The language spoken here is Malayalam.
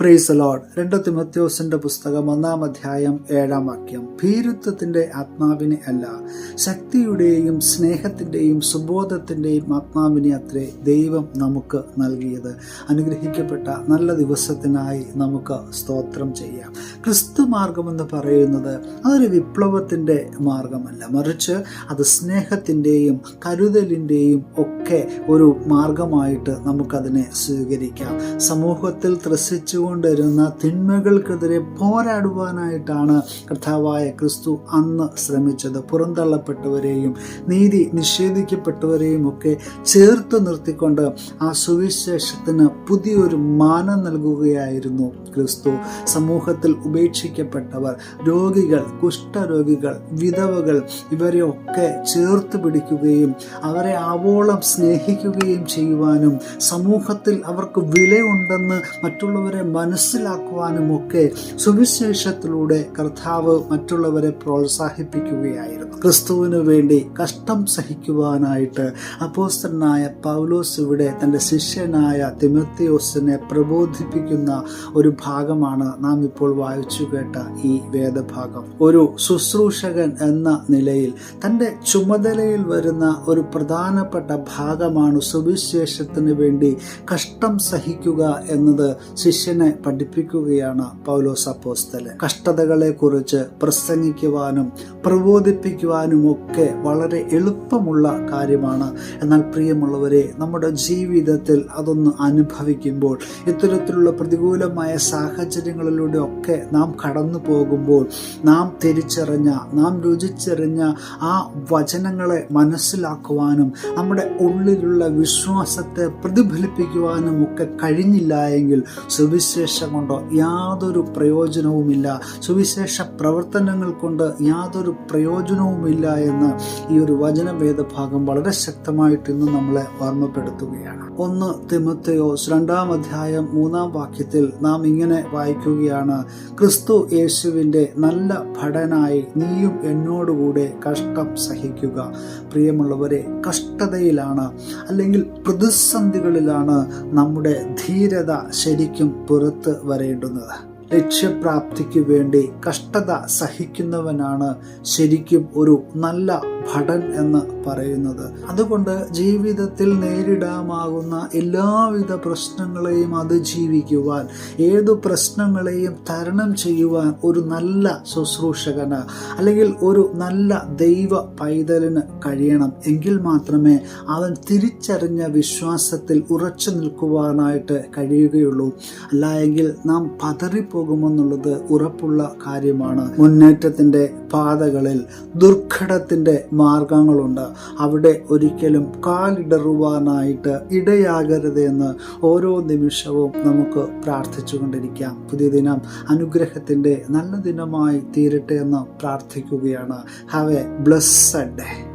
പ്രൈസ് ലോഡ് രണ്ട് തിമത്യോസിന്റെ പുസ്തകം ഒന്നാം അധ്യായം ഏഴാം വാക്യം. ഭീരുത്വത്തിന്റെ ആത്മാവിനെ അല്ല ശക്തിയുടെയും സ്നേഹത്തിന്റെയും സുബോധത്തിന്റെയും ആത്മാവിനെ അത്രേ ദൈവം നമുക്ക് നൽകിയത്. അനുഗ്രഹിക്കപ്പെട്ട നല്ല ദിവസത്തിനായി നമുക്ക് സ്തോത്രം ചെയ്യാം. ക്രിസ്തു മാർഗമെന്ന് പറയുന്നത് അതൊരു വിപ്ലവത്തിന്റെ മാർഗമല്ല. മറിച്ച് അത് സ്നേഹത്തിന്റെയും കരുതലിന്റെയും ഒക്കെ ഒരു മാർഗമായിട്ട് നമുക്കതിനെ സ്വീകരിക്കാം. സമൂഹത്തിൽ ത്രസിച്ചുകൊണ്ടിരുന്ന തിന്മകൾക്കെതിരെ പോരാടുവാനായിട്ടാണ് കർത്താവായ ക്രിസ്തു അന്ന് ശ്രമിച്ചത്. പുറന്തള്ളപ്പെട്ടവരെയും നീതി നിഷേധിക്കപ്പെട്ടവരെയും ഒക്കെ ചേർത്ത് നിർത്തിക്കൊണ്ട് ആ സുവിശേഷത്തിന് പുതിയൊരു മാനം നൽകുകയായിരുന്നു ക്രിസ്തു. സമൂഹത്തിൽ ഉപേക്ഷിക്കപ്പെട്ടവർ രോഗികൾ കുഷ്ഠരോഗികൾ വിധവകൾ ഇവരെയൊക്കെ ചേർത്ത് പിടിക്കുകയും അവരെ ആവോളം സ്നേഹിക്കുകയും ചെയ്യുവാനും സമൂഹത്തിൽ അവർക്ക് വിലയുണ്ടെന്ന് മറ്റുള്ളവരെ മനസ്സിലാക്കുവാനും ഒക്കെ സുവിശേഷത്തിലൂടെ കർത്താവ് മറ്റുള്ളവരെ പ്രോത്സാഹിപ്പിക്കുകയായിരുന്നു. ക്രിസ്തുവിന് വേണ്ടി കഷ്ടം സഹിക്കുവാനായിട്ട് അപ്പോസ്തനായ പൗലോസ് ഇവിടെ തന്റെ ശിഷ്യനായ തിമത്തിയോസിനെ പ്രബോധിപ്പിക്കുന്ന ഒരു ഭാഗമാണ് നാം ഇപ്പോൾ വായിച്ചു കേട്ട ഈ വേദഭാഗം. ഒരു ശുശ്രൂഷകൻ എന്ന നിലയിൽ തന്റെ ചുമതലയിൽ വരുന്ന ഒരു പ്രധാനപ്പെട്ട ഭാഗമാണ് സുവിശേഷത്തിന് വേണ്ടി കഷ്ടം സഹിക്കുക എന്നത് ശിഷ്യനെ പഠിപ്പിക്കുകയാണ് പൗലോസ് അപ്പോസ്തലൻ. കഷ്ടതകളെ കുറിച്ച് പ്രസംഗിക്കുവാനും പ്രബോധിപ്പിക്കുവാനും ഒക്കെ വളരെ എളുപ്പമുള്ള കാര്യമാണ്. എന്നാൽ പ്രിയമുള്ളവരെ നമ്മുടെ ജീവിതത്തിൽ അതൊന്ന് അനുഭവിക്കുമ്പോൾ ഇത്തരത്തിലുള്ള പ്രതികൂലമായ സാഹചര്യങ്ങളിലൂടെ ഒക്കെ നാം കടന്നു പോകുമ്പോൾ നാം തിരിച്ചറിഞ്ഞ നാം രുചിച്ചറിഞ്ഞ ആ വചനങ്ങളെ മനസ്സിലാക്കുവാനും നമ്മുടെ ഉള്ളിലുള്ള വിശ്വാസത്തെ പ്രതിഫലിപ്പിക്കുവാനും ഒക്കെ കഴിഞ്ഞില്ല എങ്കിൽ കൊണ്ട് യാതൊരു പ്രയോജനവുമില്ല. സുവിശേഷ പ്രവർത്തനങ്ങൾ കൊണ്ട് യാതൊരു പ്രയോജനവുമില്ല എന്ന് ഈ ഒരു വചനഭേദഭാഗം വളരെ ശക്തമായിട്ട് ഇന്ന് നമ്മളെ ഓർമ്മപ്പെടുത്തുകയാണ്. ഒന്ന് തിമത്തയോസ് രണ്ടാം അധ്യായം മൂന്നാം വാക്യത്തിൽ നാം ഇങ്ങനെ വായിക്കുകയാണ്. ക്രിസ്തു യേശുവിന്റെ നല്ല ഭടനായി നീയും എന്നോടുകൂടെ കഷ്ടം സഹിക്കുക. പ്രിയമുള്ളവരെ കഷ്ടതയിലാണ് അല്ലെങ്കിൽ പ്രതിസന്ധികളിലാണ് നമ്മുടെ ധീരത ശരിക്കും പുറത്ത് വരേണ്ടുന്നത്. ലക്ഷ്യപ്രാപ്തിക്ക് വേണ്ടി കഷ്ടത സഹിക്കുന്നവനാണ് ശരിക്കും ഒരു നല്ല ഭടൻ എന്ന് പറയുന്നത്. അതുകൊണ്ട് ജീവിതത്തിൽ നേരിടാമാകുന്ന എല്ലാവിധ പ്രശ്നങ്ങളെയും അതിജീവിക്കുവാൻ ഏതു പ്രശ്നങ്ങളെയും തരണം ചെയ്യുവാൻ ഒരു നല്ല ശുശ്രൂഷകന് അല്ലെങ്കിൽ ഒരു നല്ല ദൈവ പൈതലിന് കഴിയണം. എങ്കിൽ മാത്രമേ അവൻ തിരിച്ചറിഞ്ഞ വിശ്വാസത്തിൽ ഉറച്ചു നിൽക്കുവാനായിട്ട് കഴിയുകയുള്ളൂ. അല്ല എങ്കിൽ നാം പതറിപ്പോകുമെന്നുള്ളത് ഉറപ്പുള്ള കാര്യമാണ്. മുന്നേറ്റത്തിന്റെ പാതകളിൽ ദുർഘടത്തിന്റെ മാർഗങ്ങളുണ്ട്. അവിടെ ഒരിക്കലും കാലിടറുവാനായിട്ട് ഇടയാകരുതെന്ന് ഓരോ നിമിഷവും നമുക്ക് പ്രാർത്ഥിച്ചുകൊണ്ടിരിക്കാം. പുതിയ ദിനം അനുഗ്രഹത്തിന്റെ നല്ല ദിനമായി തീരട്ടെ എന്ന് പ്രാർത്ഥിക്കുകയാണ്. Have A blessed day